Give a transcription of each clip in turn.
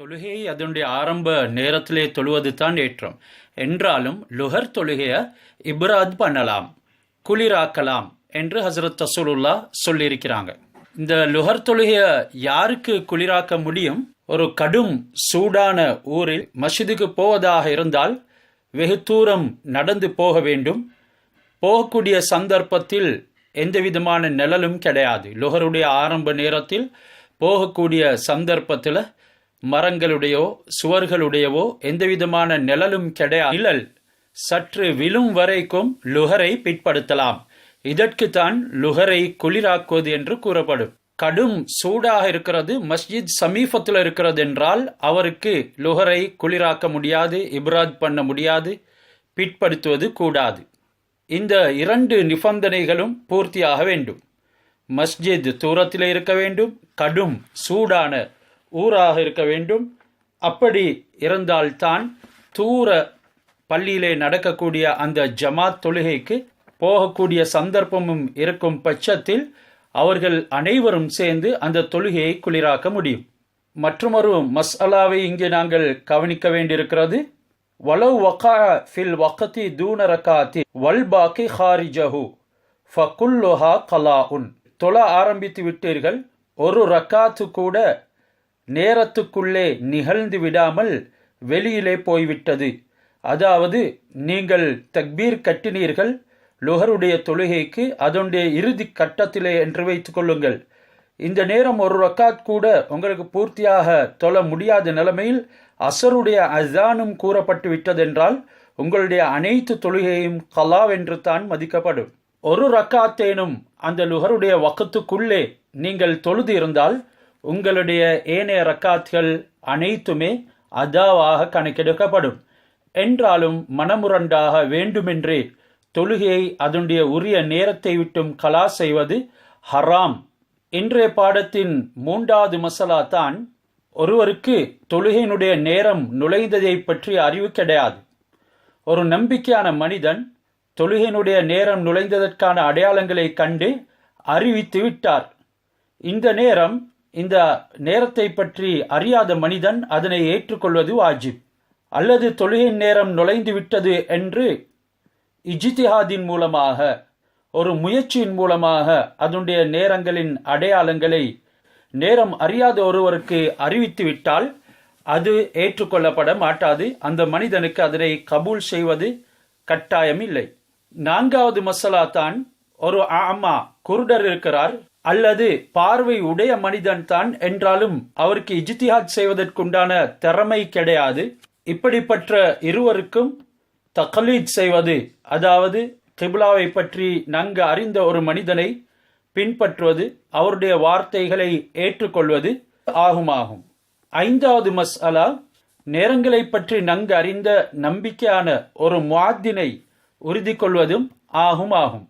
தொழுகையை அதனுடைய ஆரம்ப நேரத்திலே தொழுவது தான் ஏற்றம். என்றாலும் லுஹர் தொழுகையை இப்ராத் பண்ணலாம் குளிராக்கலாம் என்று ஹசரத் தசூலுல்லா சொல்லியிருக்கிறாங்க. இந்த லுஹர் தொழுகையை யாருக்கு குளிராக்க முடியும்? ஒரு கடும் சூடான ஊரில் மஸ்ஜிதுக்கு போவதாக இருந்தால் வெகு தூரம் நடந்து போக வேண்டும். போகக்கூடிய சந்தர்ப்பத்தில் எந்த விதமான நிழலும் கிடையாது. லுகருடைய ஆரம்ப நேரத்தில் போகக்கூடிய சந்தர்ப்பத்தில் மரங்களுடையோ சுவர்களுடையவோ எந்த விதமான நிழலும் கிடையாது நிழல். சற்று விழும் வரைக்கும் லுகரை பிற்படுத்தலாம். இதற்குத்தான் லுகரை குளிராக்குவது என்று கூறப்படும். கடும் சூடாக இருக்கிறது மஸ்ஜித் சமீபத்தில் இருக்கிறது என்றால் அவருக்கு லுகரை குளிராக்க முடியாது இப்ராத் பண்ண முடியாது பிற்படுத்துவது கூடாது. இந்த இரண்டு நிபந்தனைகளும் பூர்த்தியாக வேண்டும். மஸ்ஜித் தூரத்தில் இருக்க வேண்டும் கடும் சூடான ஊராக இருக்க வேண்டும். அப்படி இருந்தால்தான் தூர பள்ளியிலே நடக்கக்கூடிய அந்த ஜமாத் தொழுகைக்கு போகக்கூடிய சந்தர்ப்பமும் இருக்கும் பட்சத்தில் அவர்கள் அனைவரும் சேர்ந்து அந்த தொழுகையை குளிராக்க முடியும். மற்றொரு மஸ்அலாவை இங்கே நாங்கள் கவனிக்க வேண்டியிருக்கிறது. வலவ் வகா ஃபில் வக்கத்தி தூன ரகாத்தி வல் பாக்கி ஹாரிஜஹு ஃபகுல்லுஹா கலாஉன். தொழ ஆரம்பித்து விட்டீர்கள். ஒரு ரக்காத்து கூட நேரத்துக்குள்ளே நிகழ்ந்து விடாமல் வெளியிலே போய்விட்டது. அதாவது நீங்கள் தக்பீர் கட்டினீர்கள் லுகருடைய தொழுகைக்கு அதனுடைய இறுதி கட்டத்திலே என்று வைத்து கொள்ளுங்கள். இந்த நேரம் ஒரு ரக்காத் கூட உங்களுக்கு பூர்த்தியாக தொழ முடியாத நிலைமையில் அசருடைய அசானும் கூறப்பட்டு விட்டதென்றால் உங்களுடைய அனைத்து தொழுகையும் கலாவென்று தான் மதிக்கப்படும். ஒரு ரக்காத்தேனும் அந்த லுகருடைய வக்கத்துக்குள்ளே நீங்கள் தொழுது இருந்தால் உங்களுடைய ஏனைய ரக்காத்கள் அனைத்துமே அதாவாக கணக்கெடுக்கப்படும். என்றாலும் மனமுரண்டாக வேண்டுமென்றே தொழுகையை அதனுடைய உரிய நேரத்தை விட்டும் கலா செய்வது ஹராம். இன்றைய பாடத்தின் மூன்றாவது மசாலா தான் ஒருவருக்கு தொழுகையினுடைய நேரம் நுழைந்ததை பற்றி அறிவு கிடையாது. ஒரு நம்பிக்கையான மனிதன் தொழுகையினுடைய நேரம் நுழைந்ததற்கான அடையாளங்களை கண்டு அறிவித்து விட்டார். இந்த நேரம் இந்த நேரத்தை பற்றி அறியாத மனிதன் அதனை ஏற்றுக்கொள்வது வாஜிப். அல்லது தொழுகையின் நேரம் நுழைந்து விட்டது என்று இஜித்திஹாதின் மூலமாக ஒரு முயற்சியின் மூலமாக அதனுடைய நேரங்களின் அடையாளங்களை நேரம் அறியாத ஒருவருக்கு அறிவித்து விட்டால் அது ஏற்றுக்கொள்ளப்பட மாட்டாது. அந்த மனிதனுக்கு அதனை கபூல் செய்வது கட்டாயம் இல்லை நான்காவது மசாலா தான் ஒரு ஆமா குருடர் இருக்கிறார். அல்லது பார்வை உடைய மனிதன் தான் என்றாலும் அவருக்கு இஜித்திஹாத் செய்வதற்குண்டான திறமை கிடையாது. இப்படிப்பட்ட இருவருக்கும் தகலீத் செய்வது அதாவது கிபிலாவை பற்றி நன்கு அறிந்த ஒரு மனிதனை பின்பற்றுவது அவருடைய வார்த்தைகளை ஏற்றுக்கொள்வது ஆகுமாகும். ஐந்தாவது மஸ்அலா நேரங்களை பற்றி நன்கு அறிந்த நம்பிக்கையான ஒரு முவாத்தினை உறுதி கொள்வதும் ஆகும் ஆகும்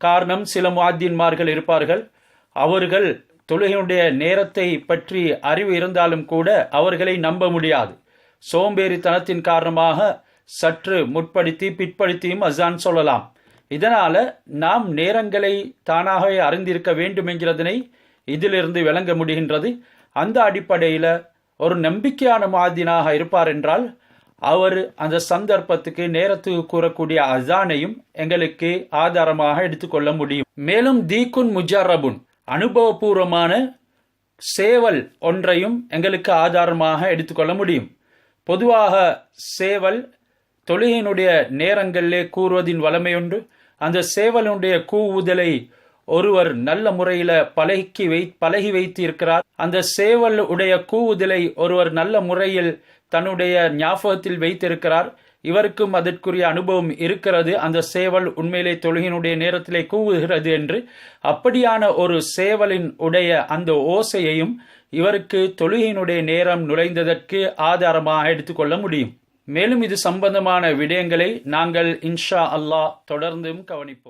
காரணம் சில முவாத்தின்மார்கள் இருப்பார்கள். அவர்கள் தொழுகையுடைய நேரத்தை பற்றி அறிவு இருந்தாலும் கூட அவர்களை நம்ப முடியாது. சோம்பேறித்தனத்தின் காரணமாக சற்று முற்படுத்தி பிற்படுத்தியும் அசான் சொல்லலாம். இதனால் நாம் நேரங்களை தானாகவே அறிந்திருக்க வேண்டும் என்கிறதனை இதிலிருந்து விளங்க முடிகின்றது. அந்த அடிப்படையில் ஒரு நம்பிக்கையான மாதினாக இருப்பார் என்றால் அவர் அந்த சந்தர்ப்பத்துக்கு நேரத்துக்கு கூறக்கூடிய அசானையும் எங்களுக்கு ஆதாரமாக எடுத்துக்கொள்ள முடியும். மேலும் தீக்குன் முஜாரபுன் அனுபவபூர்வமான சேவல் ஒன்றையும் எங்களுக்கு ஆதாரமாக எடுத்துக்கொள்ள முடியும். பொதுவாக சேவல் தொழுகையினுடைய நேரங்களிலே கூறுவதின் வளமையுண்டு அந்த சேவலுடைய கூவுதலை ஒருவர் நல்ல முறையில பழகி வை பழகி வைத்து இருக்கிறார் அந்த சேவல் உடைய கூவுதலை ஒருவர் நல்ல முறையில் தன்னுடைய ஞாபகத்தில் வைத்திருக்கிறார். இவருக்கும் அதற்குரிய அனுபவம் இருக்கிறது. அந்த சேவல் உண்மையிலே தொழுகினுடைய நேரத்திலே கூவுகிறது என்று. அப்படியான ஒரு சேவலின் உடைய அந்த ஓசையையும் இவருக்கு தொழுகையினுடைய நேரம் நுழைந்ததற்கு ஆதாரமாக எடுத்துக்கொள்ள முடியும். மேலும் இது சம்பந்தமான விடயங்களை நாங்கள் இன்ஷா அல்லாஹ் தொடர்ந்தும் கவனிப்போம்.